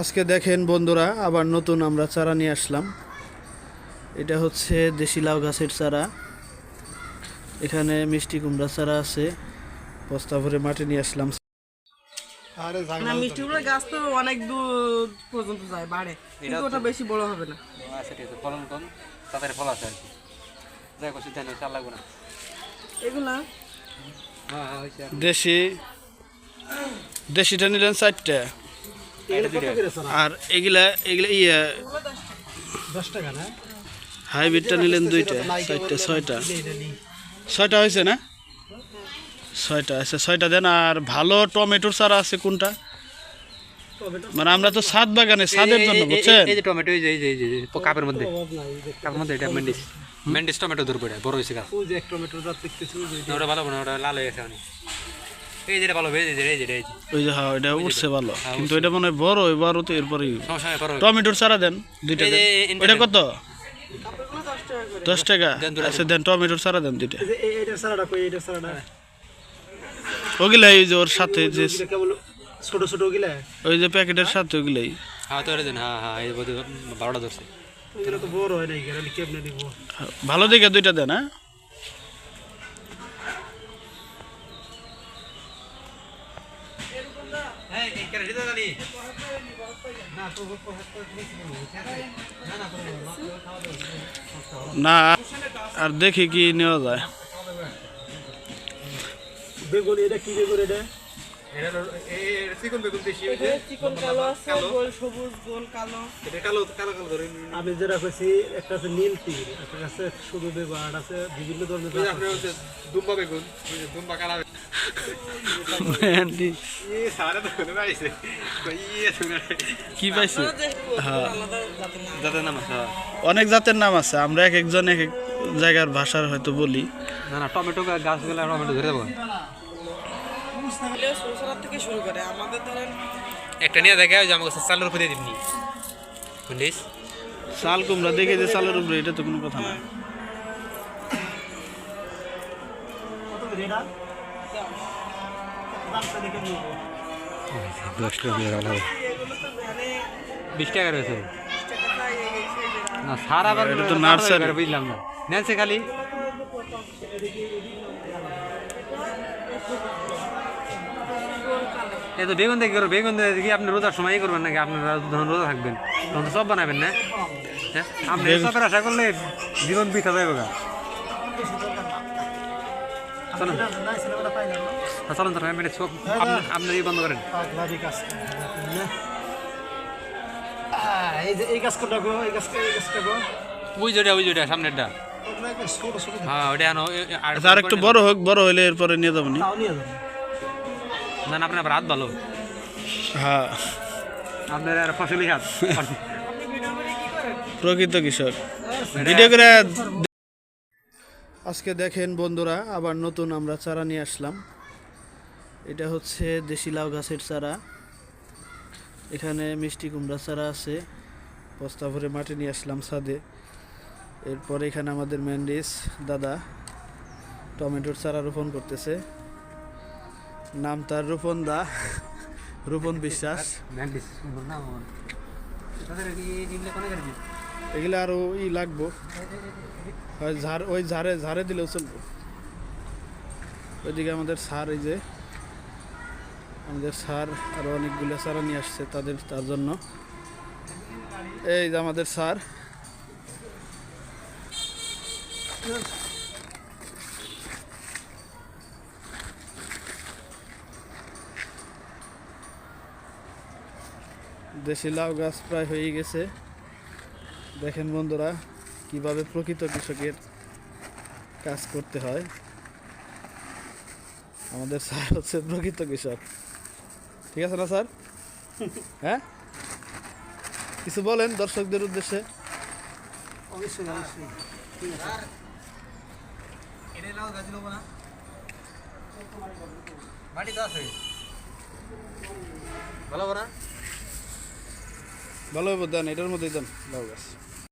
আজকে দেখেন বন্ধুরা আবার নতুন আমরা চারা নিয়ে আসলাম। এটা হচ্ছে দেশি লাউ গাছের চারা। এখানে মিষ্টি কুমড়া চারা আছে। বস্তা ভরে মাটি নিয়ে আসলাম। না মিষ্টি কুমড়ার গাছ তো অনেক দূর পর্যন্ত যায় বাড়ে। কিন্তু ওটা বেশি বড় হবে না। আচ্ছা ঠিক আছে ফলন কম তাড়াতাড়ি ফল আছে আর কি। যাই করছি ধান চাল লাগবে না। এগুলা? হ্যাঁ হ্যাঁ দেশি দেশিটা নিলেন চারটা। আর এগুলা এগুলা ইয়ে হাইব্রিডটা নিলেন দুইটা চারটা ছয়টা ছয়টা। হয়েছে না? ছয়টা আছে ছয়টা দেন। আর ভালো টমেটোর চারা আছে কোনটা? মানে আমরা তো ছাদ বাগানে ছাদের জন্য বুঝছেন? এই যে টমেটো এই যে এই যে এই যে এই কাপের মধ্যে। কাপের মধ্যে এটা মেন্ডিস মেন্ডিস টমেটো ধরবে এটা বড় হয়েছে গাছ ওই যে এক টমেটোর জাত দেখতেছি ওই যে ওটা ভালো না ওটা লাল হয়ে গেছে অনেক এই যেটা ভালো এই যে এই যে ওই যে হ্যাঁ এটা উঠছে ভালো। কিন্তু এটা মনে হয় বড় এবারও তো এরপরেই। সমস্যা নেই পরে টমেটোর চারা দেন দুইটা ওইটা কত? দশ টাকা। আচ্ছা দেন টমেটোর চারা দেন দুইটা। ওগুলাই ওই যে ওর সাথে যে ছোট ছোট ওগুলা? ওই যে প্যাকেটের সাথে ওগুলাই। হ্যাঁ তো দেন হ্যাঁ হ্যাঁ এই বোধ বারোটা ধরছে। হয় ভালো দেখে দুইটা দেন হ্যাঁ? না আর দেখি কি নেওয়া যায়। বেগুন এটা কি বেগুন এটা? আমি যেটা কইছি একটা আছে নীল তীর একটা আছে শুধু বেগুন আছে বিভিন্ন ধরনের জাত আছে। কি পাইছি? আলাদা জাতের নাম। যাতে নাম আছে হ্যাঁ। অনেক জাতের নাম আছে আমরা এক একজন এক এক জায়গার ভাষার হয়তো বলি। না না টমেটো গা- গাছগুলো টমেটো ধরে দেবো সরষার থেকে শুরু করে। আমাদের ধরেন একটা নিয়ে দেখে ওই যে আমাকে চালের উপরে দিবনি বুঝলিস চাল কুমড়া দেখে যে চালের উপরে এটা তো কোনো কথা না। দশ টাকা বিশ টাকা রয়েছে না সারা বার তো নার্সারি। বুঝলাম না। নেনছে খালি? এই তো বেগুন দেখি করো বেগুন দেখি আপনি রোজার সময় করবেন নাকি? আপনারা যখন রোজা থাকবেন। তখন তো সব বানাবেন না? হ্যাঁ? আপনি সবের আশা করলে জীবন পিঠা যাবে গা। চলুন। না সিনেমাটা পাইলাম না হ্যাঁ, চলুন তো সব আপনি- আপনার বন্ধ করেন। এই যে এই গাছ এই গাছ এই গাছটা ওই সামনেরটা। ছোট হ্যাঁ ওটা এ- এ- আর আচ্ছা একটু বড় হোক বড় হইলে এরপরে নিয়ে যাব নি? নিয়ে যাব। না না আপনার রাত ভালো। হ্যাঁ। আপনার আর ফসলি হাত। প্রকৃত কৃষক। ভিডিও করে আজকে দেখেন বন্ধুরা আবার নতুন আমরা চারা নিয়ে আসলাম। এটা হচ্ছে দেশি লাউ গাছের চারা। এখানে মিষ্টি কুমড়া চারা আছে। বস্তা ভরে মাটি নিয়ে আসলাম ছাদে। এরপর এখানে আমাদের ম্যান্ডিস দাদা টমেটোর চারা রোপণ করতেছে। নাম তার রোপণ দা। রূপন বিশ্বাস। এগুলো আরও ই লাগবো। ঝাড়, ওই ঝাড়ে ঝাড়ে দিলেও চলবো। ওইদিকে আমাদের সার এই যে, আমাদের সার আরও অনেকগুলো সারা নিয়ে আসছে তাদের, তার জন্য। এই যে আমাদের সার দেশি লাউ গাছ প্রায় হয়ে গেছে। দেখেন বন্ধুরা কীভাবে প্রকৃত কৃষকের কাজ করতে হয়। আমাদের স্যার হচ্ছে প্রকৃত কৃষক। ঠিক আছে না স্যার? হ্যাঁ? কিছু বলেন দর্শকদের উদ্দেশ্যে। অবশ্যই অবশ্যই। মাটি তো আছে। ভালো না ভালো হবে দেন এটার মধ্যেই দেন লাউ গাছ।